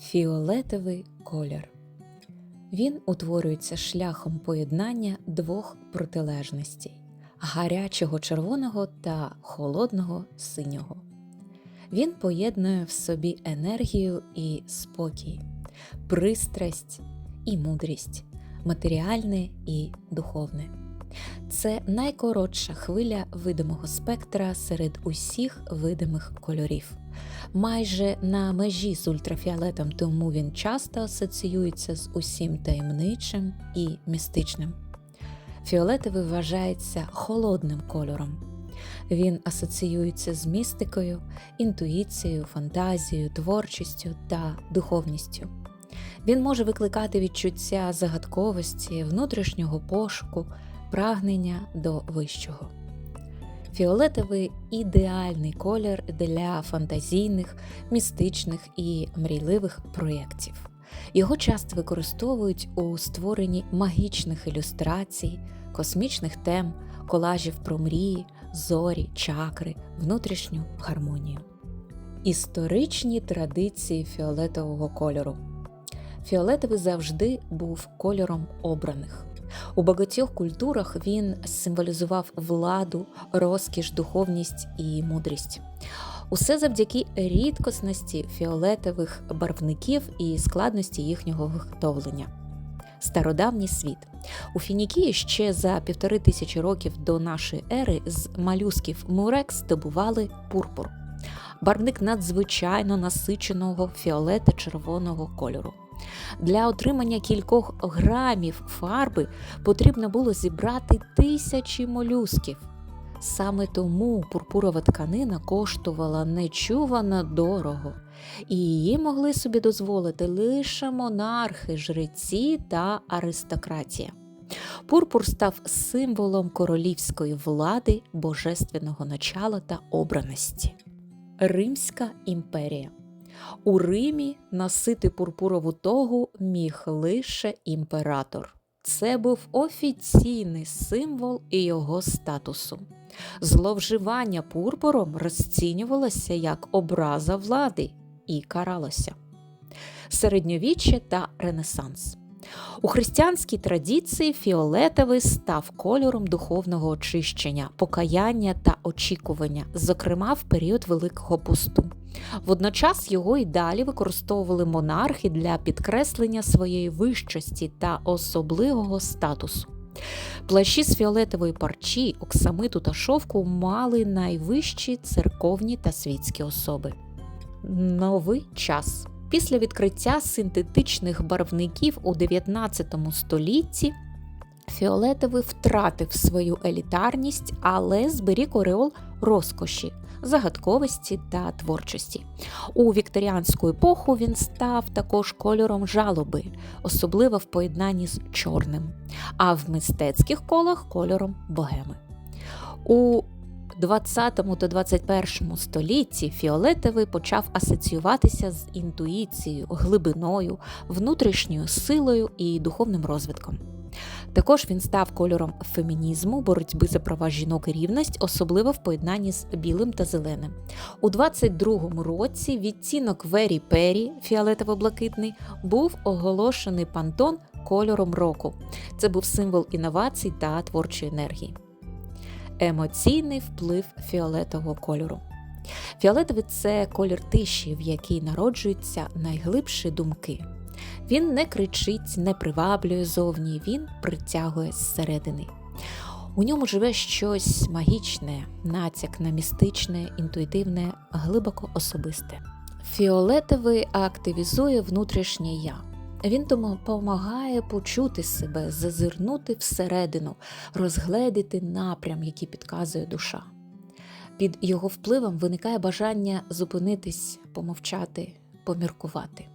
Фіолетовий колір. Він утворюється шляхом поєднання двох протилежностей гарячого червоного та холодного синього. Він поєднує в собі енергію і спокій, пристрасть і мудрість, матеріальне і духовне. Це найкоротша хвиля видимого спектра серед усіх видимих кольорів. Майже на межі з ультрафіолетом, тому він часто асоціюється з усім таємничим і містичним. Фіолетовий вважається холодним кольором. Він асоціюється з містикою, інтуїцією, фантазією, творчістю та духовністю. Він може викликати відчуття загадковості, внутрішнього пошуку, прагнення до вищого. Фіолетовий ідеальний колір для фантазійних, містичних і мрійливих проєктів. Його часто використовують у створенні магічних ілюстрацій, космічних тем, колажів про мрії, зорі, чакри, внутрішню гармонію. Історичні традиції фіолетового кольору. Фіолетовий завжди був кольором обраних. У багатьох культурах він символізував владу, розкіш, духовність і мудрість. Усе завдяки рідкосності фіолетових барвників і складності їхнього виготовлення. Стародавній світ у Фінікії ще за півтори тисячі років до нашої ери з малюсків мурекс добували пурпур, барвник надзвичайно насиченого фіолета червоного кольору. Для отримання кількох грамів фарби потрібно було зібрати тисячі молюсків. Саме тому пурпурова тканина коштувала нечувано дорого, і її могли собі дозволити лише монархи, жреці та аристократія. Пурпур став символом королівської влади, божественного начала та обраності. Римська імперія. У Римі носити пурпурову тогу міг лише імператор. Це був офіційний символ і його статусу. Зловживання пурпуром розцінювалося як образа влади і каралося. Середньовіччя та Ренесанс. У християнській традиції фіолетовий став кольором духовного очищення, покаяння та очікування, зокрема в період Великого посту. Водночас його й далі використовували монархи для підкреслення своєї вищості та особливого статусу. Плащі з фіолетової парчі, оксамиту та шовку мали найвищі церковні та світські особи. Новий час. Після відкриття синтетичних барвників у 19 столітті фіолетовий втратив свою елітарність, але зберіг ореол розкоші, загадковості та творчості. У вікторіанську епоху він став також кольором жалоби, особливо в поєднанні з чорним, а в мистецьких колах кольором богеми. У 20 та 21 столітті фіолетовий почав асоціюватися з інтуїцією, глибиною, внутрішньою силою і духовним розвитком. Також він став кольором фемінізму, боротьби за права жінок і рівність, особливо в поєднанні з білим та зеленим. У 22-му році відтінок Вері Пері, фіолетово-блакитний, був оголошений пантон кольором року. Це був символ інновацій та творчої енергії. Емоційний вплив фіолетового кольору. Фіолетовий це колір тиші, в якій народжуються найглибші думки. Він не кричить, не приваблює зовні, він притягує зсередини. У ньому живе щось магічне, натяк на містичне, інтуїтивне, глибоко особисте. Фіолетовий активізує внутрішнє я. Він допомагає почути себе, зазирнути всередину, розгледіти напрям, який підказує душа. Під його впливом виникає бажання зупинитись, помовчати, поміркувати.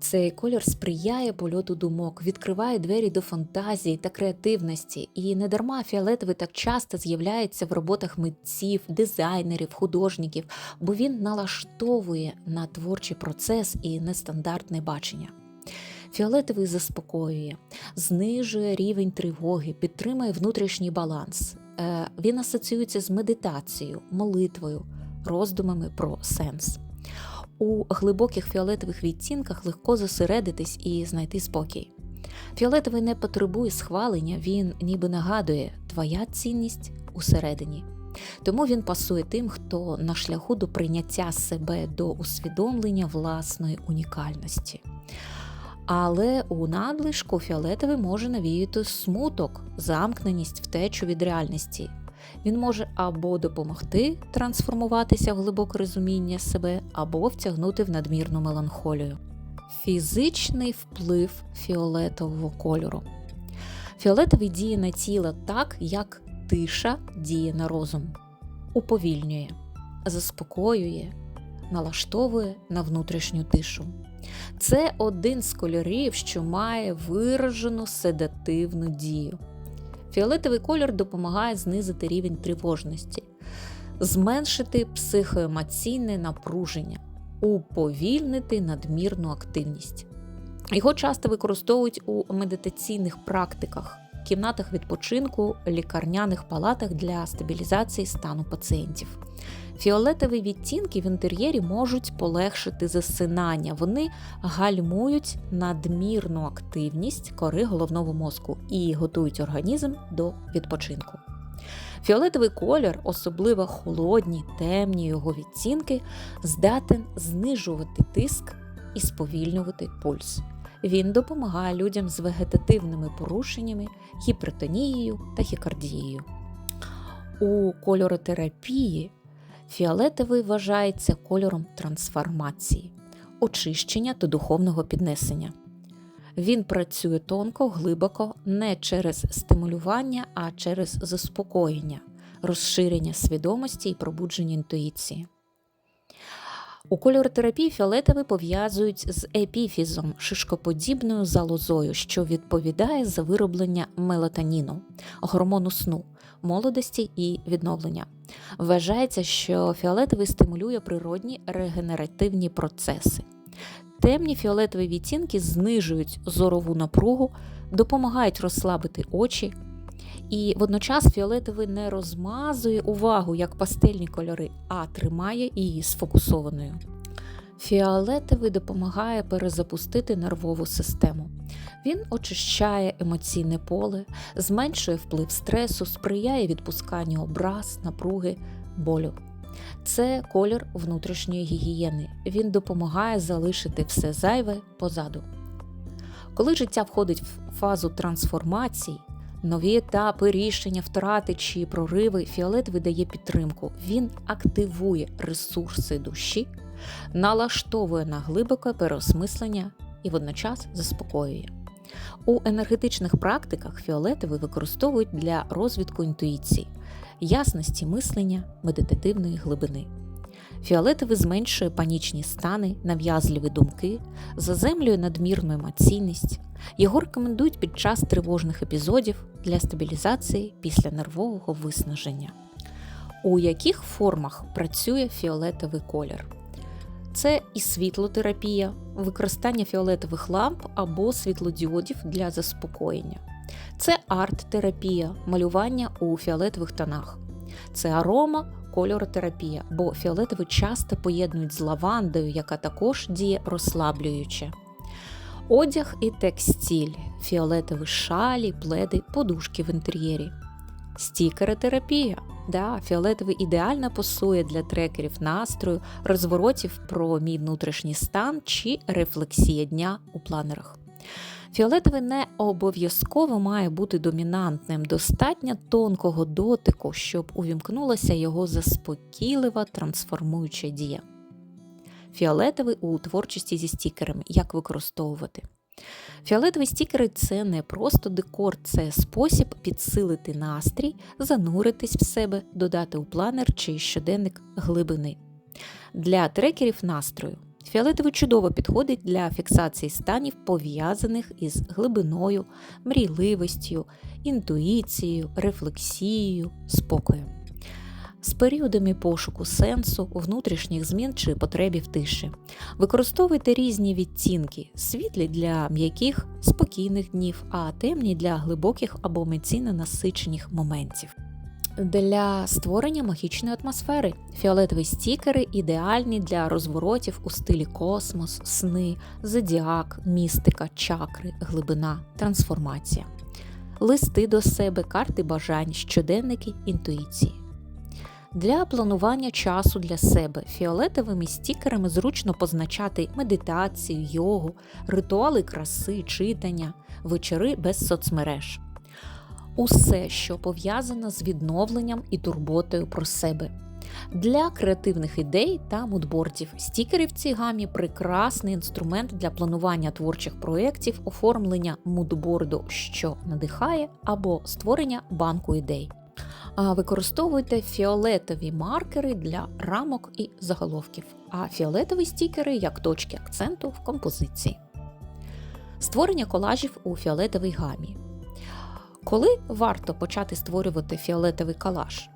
Цей колір сприяє польоту думок, відкриває двері до фантазії та креативності, і недарма фіолетовий так часто з'являється в роботах митців, дизайнерів, художників, бо він налаштовує на творчий процес і нестандартне бачення. Фіолетовий заспокоює, знижує рівень тривоги, підтримує внутрішній баланс. Е, Він асоціюється з медитацією, молитвою, роздумами про сенс. У глибоких фіолетових відтінках легко зосередитись і знайти спокій. Фіолетовий не потребує схвалення, він ніби нагадує твоя цінність усередині. Тому він пасує тим, хто на шляху до прийняття себе до усвідомлення власної унікальності. Але у надлишку фіолетовий може навіяти смуток, замкненість, втечу від реальності. Він може або допомогти трансформуватися в глибоке розуміння себе, або втягнути в надмірну меланхолію. Фізичний вплив фіолетового кольору. Фіолетовий діє на тіло так, як тиша діє на розум, уповільнює, заспокоює, налаштовує на внутрішню тишу. Це один з кольорів, що має виражену седативну дію. Фіолетовий колір допомагає знизити рівень тривожності, зменшити психоемоційне напруження, уповільнити надмірну активність. Його часто використовують у медитаційних практиках, кімнатах відпочинку, лікарняних палатах для стабілізації стану пацієнтів. Фіолетові відтінки в інтер'єрі можуть полегшити засинання. Вони гальмують надмірну активність кори головного мозку і готують організм до відпочинку. Фіолетовий колір, особливо холодні, темні його відтінки, здатен знижувати тиск і сповільнювати пульс. Він допомагає людям з вегетативними порушеннями, гіпертонією та хікардією. У кольоротерапії Фіолетовий вважається кольором трансформації, очищення та духовного піднесення. Він працює тонко, глибоко, не через стимулювання, а через заспокоєння, розширення свідомості і пробудження інтуїції. У кольоротерапії фіолетовий пов'язують з епіфізом, шишкоподібною залозою, що відповідає за вироблення мелатоніну, гормону сну, молодості і відновлення. Вважається, що фіолетовий стимулює природні регенеративні процеси. Темні фіолетові відтінки знижують зорову напругу, допомагають розслабити очі, і водночас фіолетовий не розмазує увагу як пастельні кольори, а тримає її сфокусованою. Фіолетовий допомагає перезапустити нервову систему. Він очищає емоційне поле, зменшує вплив стресу, сприяє відпусканню образ, напруги, болю. Це колір внутрішньої гігієни. Він допомагає залишити все зайве позаду. Коли життя входить в фазу трансформації, нові етапи рішення, втрати чи прориви, фіолетовий дає підтримку. Він активує ресурси душі, налаштовує на глибоке переосмислення і водночас заспокоює. У енергетичних практиках фіолетовий використовують для розвитку інтуїції, ясності мислення, медитативної глибини. Фіолетовий зменшує панічні стани, нав'язливі думки, заземлює надмірну емоційність. Його рекомендують під час тривожних епізодів для стабілізації після нервового виснаження. У яких формах працює фіолетовий колір? Це і світлотерапія, використання фіолетових ламп або світлодіодів для заспокоєння. Це арт-терапія, малювання у фіолетових тонах. Це арома, кольоротерапія, бо фіолетовий часто поєднують з лавандою, яка також діє розслаблююче. Одяг і текстиль, фіолетові шалі, пледи, подушки в інтер'єрі. Стікеротерапія. Да, Фіолетовий ідеально пасує для трекерів настрою, розворотів про мій внутрішній стан чи рефлексія дня у планерах. Фіолетовий не обов'язково має бути домінантним, достатньо тонкого дотику, щоб увімкнулася його заспокійлива трансформуюча дія. Фіолетовий у творчості зі стікерами. Як використовувати? Фіолетові стікери це не просто декор, це спосіб підсилити настрій, зануритись в себе, додати у планер чи щоденник глибини. Для трекерів настрою фіолетовий чудово підходить для фіксації станів, пов'язаних із глибиною, мрійливістю, інтуїцією, рефлексією, спокоєм з періодами пошуку сенсу, внутрішніх змін чи потребі в тиші. Використовуйте різні відтінки, світлі для м'яких, спокійних днів, а темні для глибоких або емоційно насичених моментів. для створення магічної атмосфери. Фіолетові стікери ідеальні для розворотів у стилі космос, сни, зодіак, містика, чакри, глибина, трансформація, листи до себе, карти бажань, щоденники, інтуїції. Для планування часу для себе фіолетовими стікерами зручно позначати медитацію, йогу, ритуали краси, читання, вечори без соцмереж. Усе, що пов'язано з відновленням і турботою про себе. Для креативних ідей та мудбордів стікери в цій гамі прекрасний інструмент для планування творчих проєктів, оформлення мудборду, що надихає, або створення банку ідей. Використовуйте фіолетові маркери для рамок і заголовків, а фіолетові стікери як точки акценту в композиції. Створення колажів у фіолетовій гамі. Коли варто почати створювати фіолетовий колаж?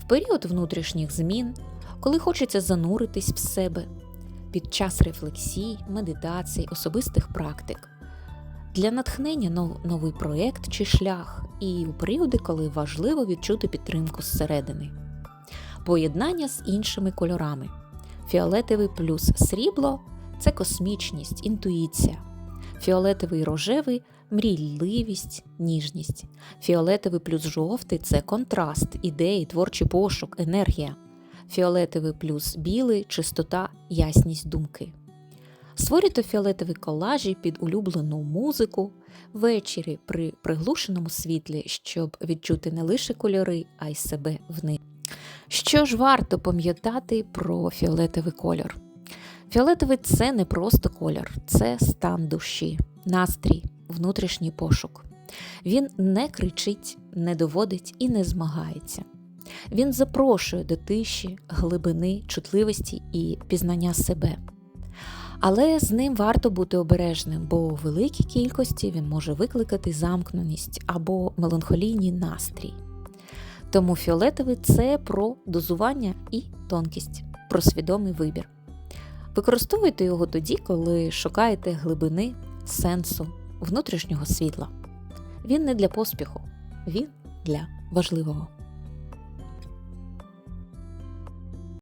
В період внутрішніх змін, коли хочеться зануритись в себе, під час рефлексій, медитацій, особистих практик, для натхнення новий проєкт чи шлях, і у періоди, коли важливо відчути підтримку зсередини, поєднання з іншими кольорами. Фіолетовий плюс срібло це космічність, інтуїція. Фіолетовий рожевий мрійливість, ніжність. Фіолетовий плюс жовтий це контраст, ідеї, творчий пошук, енергія. Фіолетовий плюс білий чистота, ясність думки. Створюйте фіолетові колажі під улюблену музику ввечері при приглушеному світлі, щоб відчути не лише кольори, а й себе в них. Що ж варто пам'ятати про фіолетовий кольор? Фіолетовий це не просто колір, це стан душі, настрій, внутрішній пошук. Він не кричить, не доводить і не змагається. Він запрошує до тиші, глибини, чутливості і пізнання себе. Але з ним варто бути обережним, бо у великій кількості він може викликати замкненість або меланхолійний настрій. Тому фіолетовий це про дозування і тонкість, про свідомий вибір. Використовуйте його тоді, коли шукаєте глибини, сенсу, внутрішнього світла. Він не для поспіху, він для важливого.